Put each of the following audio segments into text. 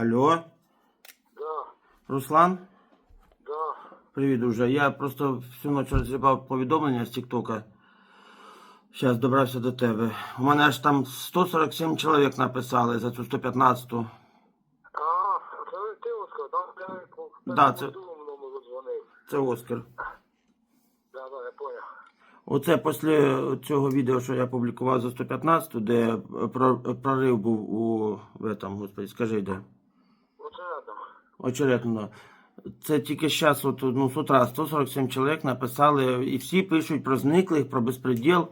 Алло, Да, Руслан? да. Привіт, уже. Я просто всю ніч розрібав повідомлення з Тіктока. Зараз добрався до тебе. У мене аж там 147 чоловік написали за цю 115-ту. А, це ти Оскар, да? Я Да, це- дзвонив. Це Оскар. Да, да, я понял. Оце після цього відео, що я публікував за 115-ту, де про- прорив був у в этом, господи, скажи де. Очередно. Це тільки зараз, от, ну, з утра 147 чоловік написали, і всі пишуть про зниклих, про безпреділ,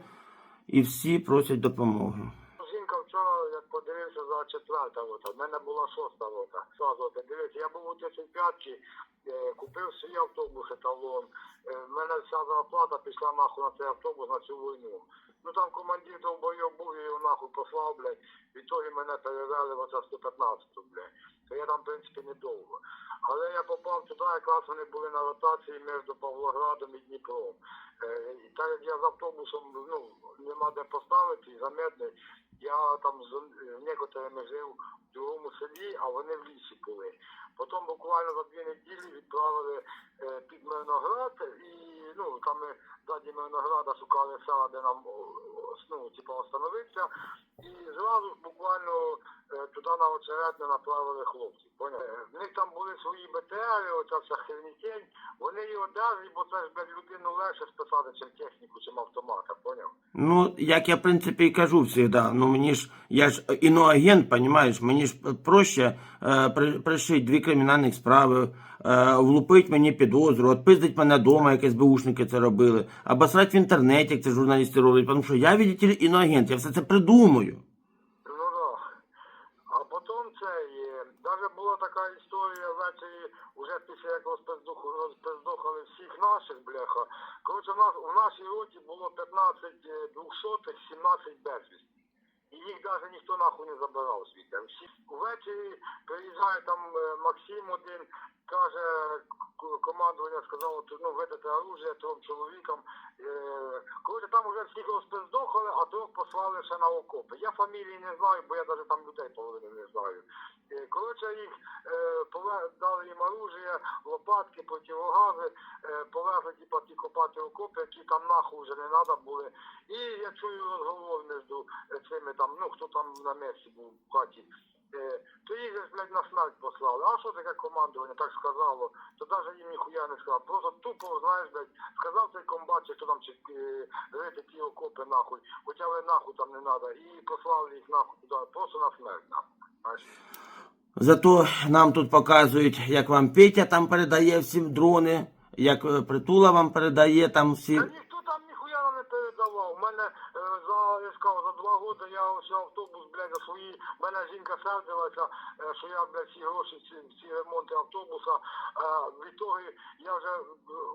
і всі просять допомоги. Жінка вчора, як подивився за четверта лота, в мене була шоста лота. Сразу ти я був у 35-ки, е, купив свій автобус еталон. Е, в мене вся зарплата пішла нахуй на цей автобус на цю війну. Ну там командир довбойов був, я його нахуй послав, блядь. Відтоді мене перевели в оце 115-ту, блядь. То я там, в принципі, недовго. Але я попав туди, якраз вони були на ротації між Павлоградом і Дніпром. Е, і так як я з автобусом, ну, нема де поставити, і заметний, я там з некоторими жив в другому селі, а вони в лісі були. Потім буквально за дві неділі відправили е, під Мирноград, і ну там ми ззаді Мирнограда шукали села, де нам ну, типу, остановився, І зразу буквально е, туди на очеретне направили хлопців. Е, В них там були свої БТРи, оця вся хернітень. Вони її одержали, бо це ж людину легше списати, чим техніку, чим автомата, поняв? Ну, як я, в принципі, і кажу завжди, ну мені ж, я ж іноагент, розумієш, мені ж проще е, при, пришити дві кримінальних справи, е, влупить мені підозру, відпиздить мене вдома, як СБУшники це робили, або срать в інтернеті, як це журналісти роблять, тому що я, видите, іноагент, я все це придумаю. Ну да. А потім це є. Навіть була така історія ввечері, вже після як розпиздух- розпиздухали всіх наших, бляха. Коротше, в нас у нашій роті було 15 е, двохсотих, 17 безвісті. І їх навіть ніхто нахуй не забирав звідти. Всі ввечері приїжджає там е, Максим один, каже, командування сказало, «Ти, ну, видати оружие трьом чоловікам. Е, Коротше, там вже всіх розпиздохали, а трьох послали ще на окопи. Я фамілії не знаю, бо я навіть там людей половини не знаю. Е, Коротше, їх е, дали їм оружие, лопатки, противогази, повезли типа ті копати окопи, які там нахуй вже не треба були. І я чую розговор між цими там, ну хто там на місці був в хаті. То їх же ж, блядь, на смерть послали. А що таке командування так сказало? То навіть їм ніхуя не сказав. Просто тупо, знаєш, блядь, сказав цей комбат, чи хто там чи е, рити ті окопи нахуй, хоча ви нахуй там не треба. І послали їх нахуй туди, просто на смерть нахуй. Знаєш? Зато нам тут показують, як вам Петя там передає всім дрони, як е, притула вам передає там всі. Та ніхто там ніхуя нам не передавав. У мене е, за, я ж кажу, за два роки я ось автобус, блядь, за свої, мене жінка сердилася, е, що я, блядь, всі гроші, всі, ремонти автобуса, е, відтоді я вже, е,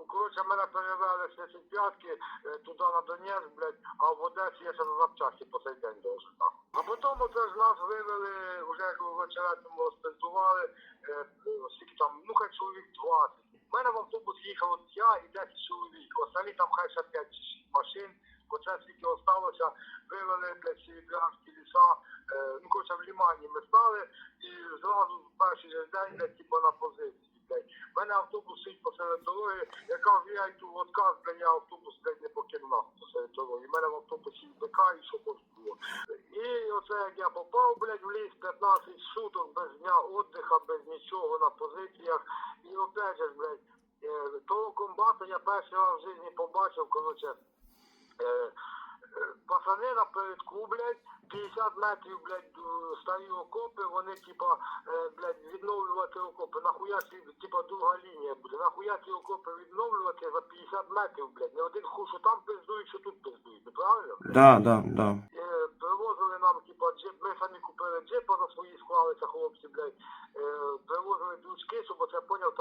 коротше, мене перевели з 35-ки е, туди на Донецьк, блядь, а в Одесі я ще на запчасті по цей день нахуй. А потім оце ж нас вивели, вже як вечеретному розпиздували, е, скільки там, ну хай чоловік 20. У мене в автобус їхав от я і 10 чоловік. Останні там хай ще 5 чи 6 машин. Оце скільки осталося, вивели блядь, ці брянські ліса. Е, ну, коротше, в лімані ми стали і зразу в перший же день, блядь, типу, на позиції. У мене автобус стоїть посеред дороги. Я кажу, я йду в отказ, блядь, я автобус не покинув посеред дороги. У мене в автобусі БК, і що хоч було. І оце як я попав, блядь, в ліс 15 суток без дня отдиха, без нічого на позиціях. І опять же, блядь, е, того комбата я перший раз в житті побачив, коротше, пацани напередку, блядь, 50 метрів, блядь, е, старі окопи, вони, типа, е, блядь, відновлювати окопи. Нахуя ці, типа, друга лінія буде. Нахуя ці окопи відновлювати за 50 метрів, блядь. Не один хуй, що там пиздують, що тут пиздують. Правильно? Да, да, да. Е, Привозили нам, типа, джип, ми самі купили джипа за свої склалися, хлопці, блядь. Привозили дручки, щоб оце поняв,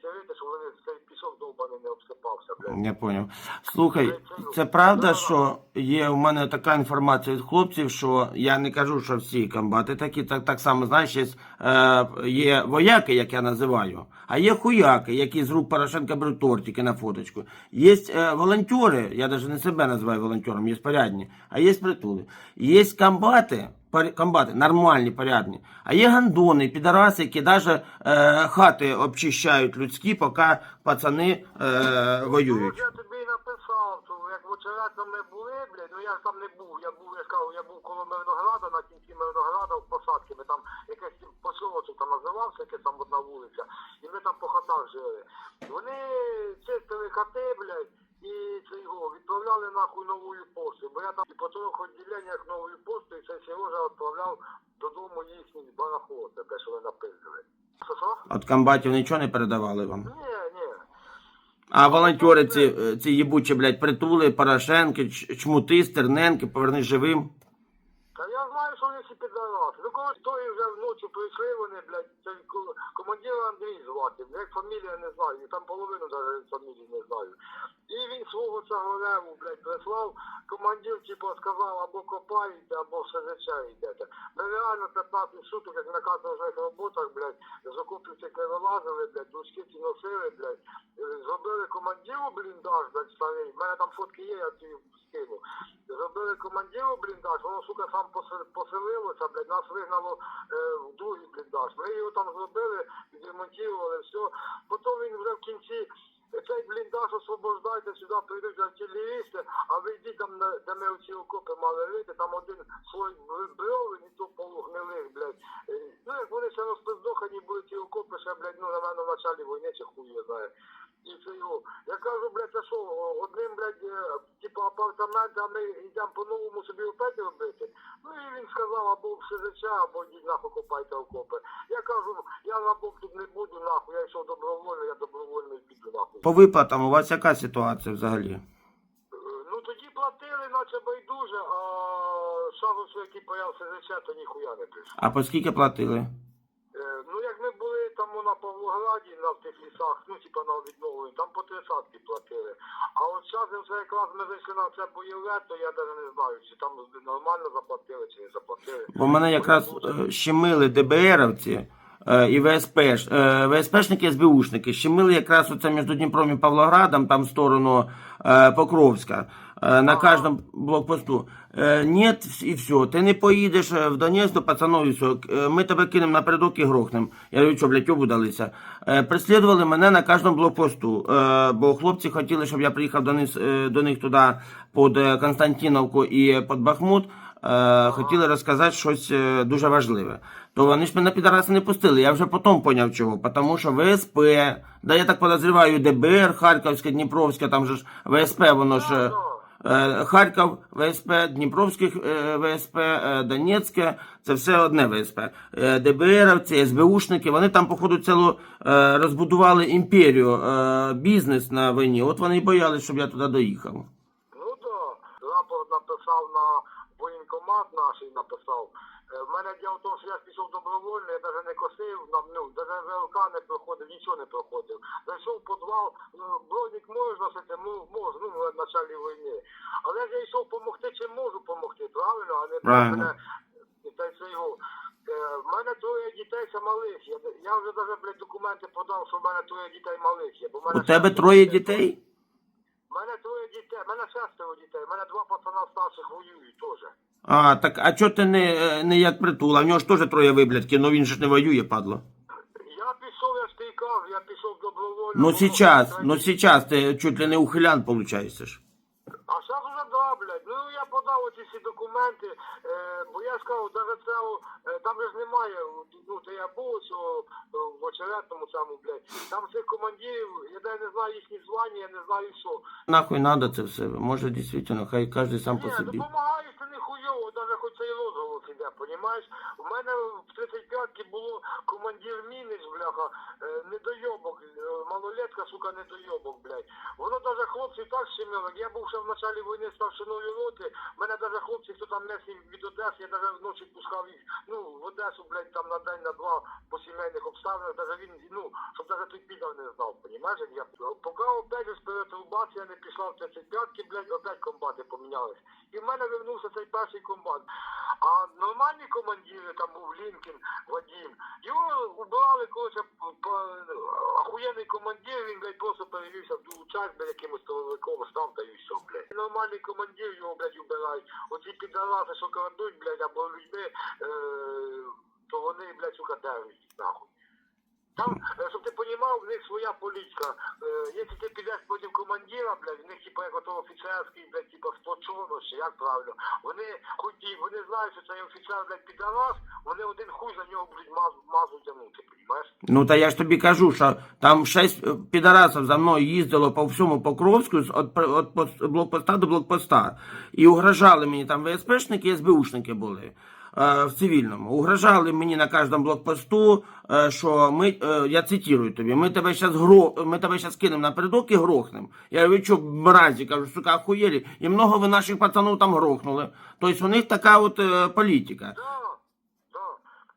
ці рити, щоб вони цей пісок довбаний не обсипався, блядь. Я поняв. Слухай, це правда, що є у мене така інформація від хлопців, що я не кажу, що всі комбати такі, так, так само, знаєш, є, е, є вояки, як я називаю, а є хуяки, які з рук Порошенка беруть тортики на фоточку. Є е, волонтери, я навіть не себе називаю волонтером, є порядні, а є притули. Є комбати, комбати нормальні, порядні, а є гандони, підараси, які навіть е, хати обчищають людські, поки пацани е, Ну, воюють. я тобі написав, що як вчора там ми були, блядь, ну я ж там не був. Я був, я кажу, я був коло Мирнограда, на кінці Мирнограда в посадці. Ми там якийсь поселочок там називався, якась там одна вулиця, і ми там по хатах жили. Вони чистили хати, блядь, і це його відправляли нахуй новою поштою. Бо я там і по трьох відділеннях новою поштою, цей Сережа відправляв додому їхній барахло, таке, що ви напиздили. Що що? От комбатів нічого не передавали вам. Ні, ні. А волонтери ці, е, ці їбучі, блядь, притули, Порошенки, чмути, Стерненки, поверни живим. Всі підараси. Ну коли тої вже вночі прийшли вони, блядь, командир Андрій звати, як фамілія не знаю, там половину навіть фамілії не знаю. І він свого цього леву, блядь, прислав, командир, типу, сказав, або копаєте, або в СЗЧ йдете. Ми реально 15 суток, як на кожних роботах, блядь, з окопів цих не вилазили, блядь, дужки носили, блядь, зробили командиру бліндаж, блядь, старий, в мене там фотки є, я тобі скину. Зробили командиру бліндаж, воно, сука, сам посе- поселилося, блядь, нас вигнало е, в другий бліндаж. Ми його там зробили, відремонтували, все. Потім він вже в кінці цей бліндаж освобождайте, сюди прийдуть артилерісти, а ви йдіть там, де ми оці окопи мали рити, там один слой бровин і то полугнилих, блядь. Е, Ну, як вони ще розпиздохані були ці окопи, ще, блядь, ну, напевно, в началі війни чи хуй його знає. І це його. Я кажу, блядь, це що, одним, блядь, е, типу апартамент, а ми йдемо по-новому собі опять робити. Ну і він сказав, або в СЗЧ, або йдіть нахуй копайте окопи. Я кажу, я рабом тут не буду, нахуй, я йшов добровольно, я добровольно піду нахуй. По виплатам у вас яка ситуація взагалі? Е, Ну тоді платили, наче байдуже, а шагу, що який появ СЗЧ, то ніхуя не прийшов. А по скільки платили? Е, Ну як ми були там на Павлограді, на тих лісах, ну типа на відновленні, там по тридцятки платили. А от зараз вже якраз ми зайшли на це бойове, то я навіть не знаю, чи там нормально заплатили, чи не заплатили. Бо мене якраз е, щемили ДБРовці е, і ВСП, ВСПшники, СБУшники. Щемили якраз оце між Дніпром і Павлоградом, там в сторону Покровська. Е, На кожному блокпосту. Е, Нет, і все. Ти не поїдеш е, в Донецьк до пацанов і все. Ми тебе кинемо напередок і грохнем. Я говорю, що, блядь, обудалися. Преслідували мене на кожному блокпосту. Бо хлопці хотіли, щоб я приїхав до них, до них туди під Константиновку і під Бахмут. Хотіли розказати щось дуже важливе. То вони ж мене підараси не пустили. Я вже потім поняв чого. Тому що ВСП, да я так подозріваю, ДБР, Харківське, Дніпровське, там же ж ВСП, воно ж. Е, Харків, ВСП, Дніпровських е, ВСП, е, Донецьке, це все одне ВСП. ДБРовці, СБУшники, вони там, походу, цілу розбудували імперію, бізнес на війні. От вони і боялись, щоб я туди доїхав. Ну да, рапорт написав на воєнкомат наш і написав. Е, В мене діло в тому, що я пішов добровольно, я навіть не косив, нам, ну, навіть ВЛК не проходив, нічого не проходив. Зайшов в підвал, ну, бронік можеш носити, можу, ну, в началі війни. Але я йшов допомогти, чим можу допомогти, правильно? А не Правильно. та й це його. Е, В мене троє дітей ще малих. Я, я вже навіть, блядь, документи подав, що в мене троє дітей малих є. Бо в мене У тебе троє дітей? у мене троє дітей, у мене шестеро дітей, у мене два пацана старших воюють теж. А, так а чого ти не, е, не як притула? В нього ж теж троє виблядки, ну він ж не воює, падло. Я пішов, я ж ти кажу, я пішов добровольно. Ну воно сейчас, ну сейчас ти чуть ли не ухилян получаєшся ж. А зараз вже да, блядь. Я подав оці всі документи, е, бо я кажу, навіть це, е, там же ж немає, ну то я був що в очеретному цьому, блядь. Там цих командирів, я навіть не знаю їхні звання, я не знаю що. Нахуй надо це все. Може, дійсно, хай кожен сам по собі. допомагаю, це не хуйово, навіть хоч цей розголос іде, понімаєш? У мене в 35-ки було командир міниш, бляха, е, недойобок, е, малолетка, сука, недойобок, блядь. Воно навіть хлопці так щемило, я був ще в началі війни старшиною роти, мене навіть хлопці, хто там несів від Одеси, я навіть вночі пускав їх, ну, в Одесу, блядь, там на день, на два по сімейних обставинах. даже він, ну, щоб даже той підав не знав, понімаєш, я. Поки опять же перетрубація не пішла в 35-ки, блядь, опять комбати помінялись. І в мене вернувся цей перший комбат. А нормальні командири, там був Лінкін, Вадим, його убрали, по- охуєнний командир, він, блядь, просто перевівся в другу часть, блядь, якимось тиловиком став та і все, блядь. Нормальний командир його, блядь, убирають. Оці підараси, що крадуть, блядь, або людьми, е, то вони, блядь, сука, держать нахуй. Там, е, щоб ти понімав, в них своя політика. Якщо ти підеш проти командира, блядь, в них типа як ото офіцерський, блядь, типа сплочено, чи як правильно. Вони хоч і вони знають, що цей офіцер, блядь, підарас, вони один хуй за нього будуть мазу, мазу тягнути, понімаєш? Ну та я ж тобі кажу, що там шесть е, підарасів за мною їздило по всьому Покровську з- от блокпоста до блокпоста. І угрожали мені там ВСПшники і СБУшники були. Е, В цивільному угрожали мені на кожному блокпосту, е, що ми, е, я цитую тобі, ми тебе зараз гро, ми тебе зараз кинемо напередок і грохнемо. Я говорю, що мразі, кажу, сука, охуєлі, і много ви наших пацанів там грохнули. Тобто у них така от політика. Да, да.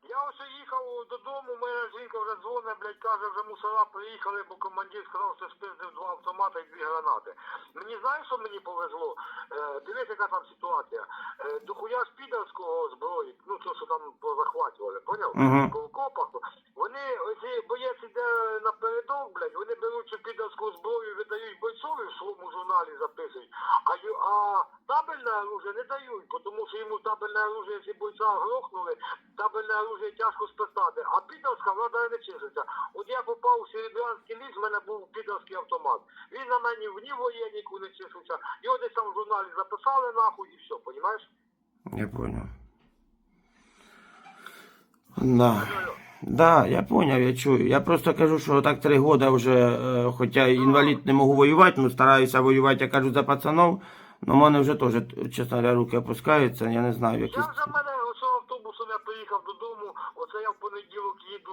Я ось їхав додому, мене жінка вже дзвонить, блядь, каже, вже мусора приїхали, бо командир сказав, що спиздив два автомати і дві гранати. Мені знаєш, що мені повезло? Е, дивись, яка там ситуація. Е, дохуя з підарського зброї, ну то, що там позахватували, поняв? Мгм. По окопах. Вони, оці боєць іде напередок, блядь, вони беруть цю підарську зброю, видають бойцові в своєму журналі записують, а, а табельне оружие не дають, тому що йому табельне оружие, якщо бойця грохнули, табельне оружие тяжко списати, а підарська влада не числиться. От я попав у Серебрянський ліс, в мене був підарський автомат. Він на мені в ні воєнніку не числиться. Його десь там в журналі записали нахуй і все, понімаєш? Я понял. Да. Да, я понял, я чую. Я просто кажу, що так три года вже, е, хоча інвалід не можу воювати, ну стараюся воювати, я кажу, за пацанов. Ну, в мене вже теж, чесно говоря, руки опускаються, я не знаю, Я якісь. вже в мене оцього автобусом я приїхав додому, оце я в понеділок їду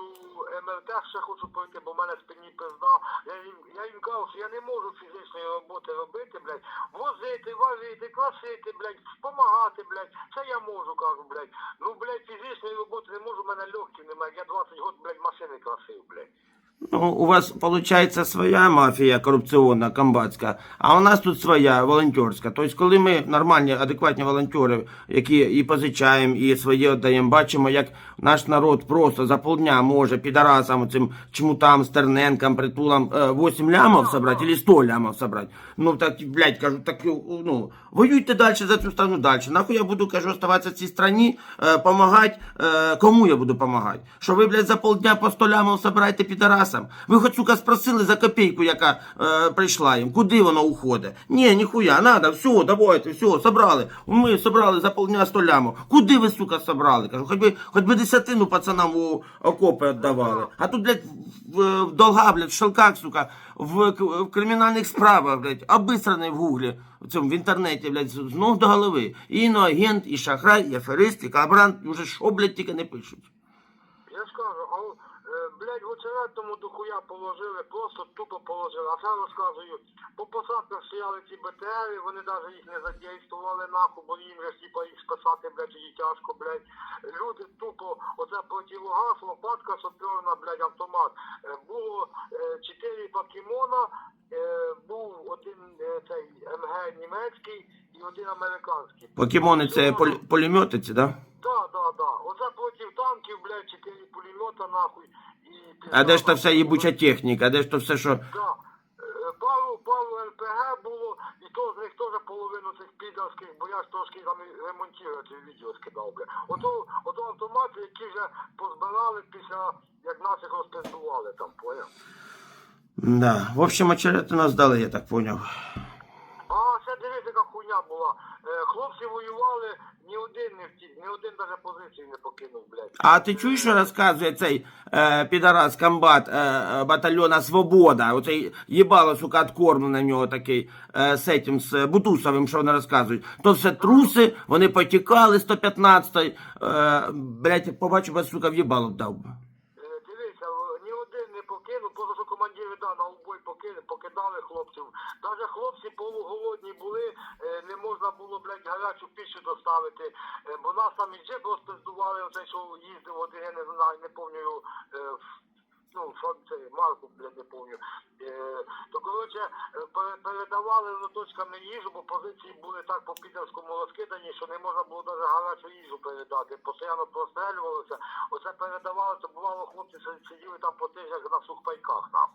МРТ, ще хочу пройти, бо в мене спині пизда. Я їм, я їм кажу, що я не можу фізичної роботи робити, блядь, возити, варити, класити, блядь, допомагати, блядь, це я можу, кажу, блядь. Ну, блядь, фізичної роботи не можу, в мене легкі немає, я 20 років, блядь, машини красив, блядь. Ну, у вас, получается, своя мафія корупційна, комбатська, а у нас тут своя волонтерська. Тобто, коли ми нормальні, адекватні волонтери, які і позичаємо, і свої віддаємо, бачимо, як наш народ просто за полдня може підарасам, цим чмутам, стерненкам, притулам е, 8 лямов собрати, или 100 лямов собрати. Ну, так, блядь, кажу, так, ну, воюйте далі за цю страну далі. Нахуй я буду, кажу, оставатися в цій страні, е, помагати, е, кому я буду помагати? Що ви, блядь, за полдня по 100 лямов собираєте підарасам? Ви хоч, сука, спросили за копійку, яка е, прийшла їм, куди воно уходить? Ні, ніхуя, надо, все, давайте, все, собрали. Ми собрали за полдня 100 лямов. Куди ви, сука, собрали? Кажу, хоч би, хоч би десятину пацанам у окопи віддавали. А тут, блядь, в, в долга, блядь, в шелках, сука, в, в кримінальних справах, блядь, обисраний в гуглі, в цьому, в інтернеті, блядь, з ног до голови. І іноагент, і шахрай, і аферист, і колаборант, уже що, блядь, тільки не пишуть. Я ж кажу, блядь, в очеретному дохуя положили, просто тупо положили. А це розказую, по посадках стояли ці БТРи, вони навіть їх не задействували нахуй, бо їм же типа їх спасати, блядь, її тяжко, блядь. Люди тупо, оце противогаз, лопатка саперна, блядь, автомат. Е, Було е, чотири покемона, е, був один цей МГ німецький і один американський. Покемони це полі- ці, да? Да, да, да. Оце проти танків, блядь, чотири пулемета, нахуй. А де ж та вся їбуча техніка, а де ж то все, що. Да. Е, Пару, пару РПГ було, і то з них теж половину цих підарських, бо я ж трошки там ремонтувати відео скидав, бля. Ото, ото автомати, які вже позбирали після, як наших розпрацювали там, поняв? Да. В общем, очерети нас дали, я так поняв. А ще дивись, яка хуйня була. Е, Хлопці воювали, ні один не втік, ні один навіть позиції не покинув, блядь. А ти чуєш, що розказує цей е, підарас комбат е, е, батальйона Свобода? Оцей їбало, сука, откормлений на нього такий е, з этим, з Бутусовим, що вони розказують. То все труси, вони потікали 115-й. Е, блять, побачив сука, в'їбало дав. би. Е, Дивися, в- ні один не покинув, просто що командири да, на убой покинули, покидали хлопців. Навіть хлопці полуголодні були, е, не можна було, блядь, гарячу піщу доставити, е, бо нас там і джип розпиздували, оцей, що їздив один, я не знаю, не пам'ятаю, е, ну, що це, марку, блядь, не. Е, то, коротше, передавали лоточками їжу, бо позиції були так по підерському розкидані, що не можна було навіть гарячу їжу передати. Постійно прострелювалося. Оце передавали, то бувало хлопці сиділи там по тижнях на сухпайках, нахуй.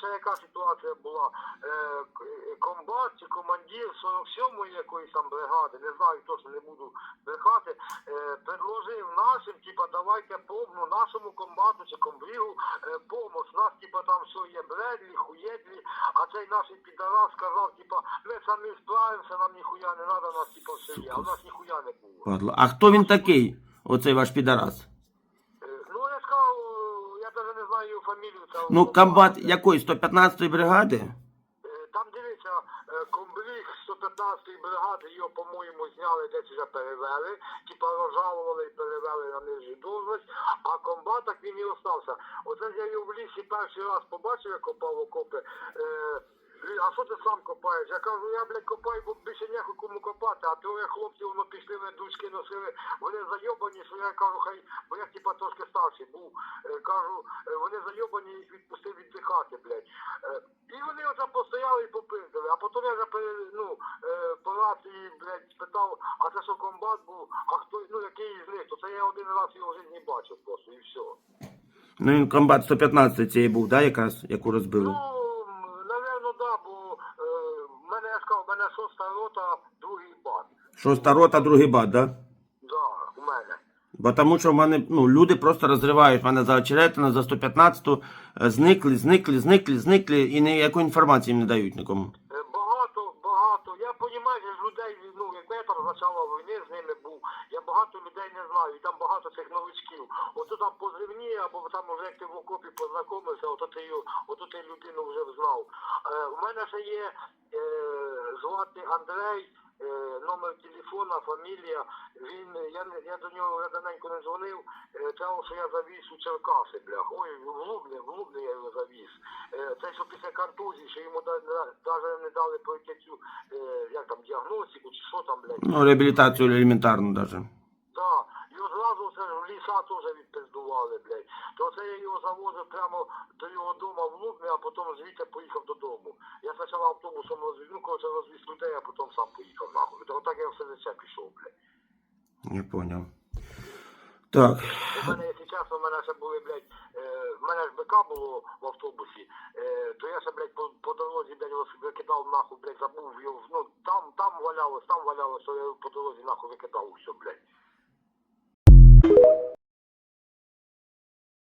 Ще яка ситуація була? Е, е, комбат чи командир 47-ї якоїсь там бригади, не знаю точно не буду брехати, е, предложив нашим, типа, давайте пом, ну, нашому комбату чи комбрігу помощь. У нас, типа, там все є бредлі, хуєдлі, а цей наш підарас сказав, типа, ми самі справимося, нам ніхуя не треба, у нас типа все є, а у нас ніхуя не було. А хто він такий? Оцей ваш підарас? Е, Ну, я сказав, е, я навіть не знаю фамілію. Та... Ну, комбат якої? 115-ї бригади? Е, Там дивіться, е, комбриг 115-ї бригади, його, по-моєму, зняли, десь вже перевели, типа розжалували і перевели на нижню должність, а комбат так він і остався. Оце я його в лісі перший раз побачив, як копав окопи. Е, «Блін, а що ти сам копаєш? Я кажу, я, блядь, копаю, бо більше ніяку кому копати, а троє хлопців воно пішли, мене дучки носили, вони зайобані, що я кажу, хай, бо я типа трошки старший був. Е, кажу, е, вони зайобані, їх відпустив віддихати, блядь. Е, і вони оце постояли і попиздили. А потім я вже ну, по рації, блядь, спитав, а це що комбат був, а хто, ну який із них, то це я один раз його в житті бачив просто, і все. Ну він комбат 115 цієї був, да, якраз, яку розбили? Ну, да, бо е, в мене, я сказав, в мене шоста рота, другий бат. Шоста рота, другий бат, да? Да, у мене. Бо тому що в мене ну, люди просто розривають мене за очеретину, за 115-ту, е, зникли, зникли, зникли, зникли і ніякої інформації не дають нікому. Е, Багато, багато. Я розумію, що людей, ну, якби я там з початку війни з ними був, багато людей не знаю, і там багато цих новичків. Ото там позивні, або там вже як ти в окопі познайомився, ото ти, ото ти людину вже знав. Е, у мене ще є е, звати Андрей. е, Номер телефона, фамілія. Він я не я до нього я давненько не дзвонив. Е, Того, що я завіз у Черкаси, блях. Ой, в Лубне, в Лубне я його завіз. Це що після картузії, що йому навіть не дали пройти цю е, як там діагностику чи що там, блядь. Ну, реабілітацію елементарну навіть. Да, його зразу це в ліса теж відпиздували, блядь. То це я його завозив прямо до його дому в Лубне, а потім звідти поїхав додому. Я спочатку автобусом розвіз, ну, коротше, розвіз людей, а потім сам поїхав нахуй. То так я все за це пішов, блядь. Я понял. Так. У мене, якщо чесно, в мене ще були, блядь, е, в мене ж БК було в автобусі, е, то я ще, блядь, по, по дорозі, блядь, його викидав нахуй, блядь, забув його, ну, там, там валялось, там валялось, що я його по дорозі нахуй викидав все, блядь.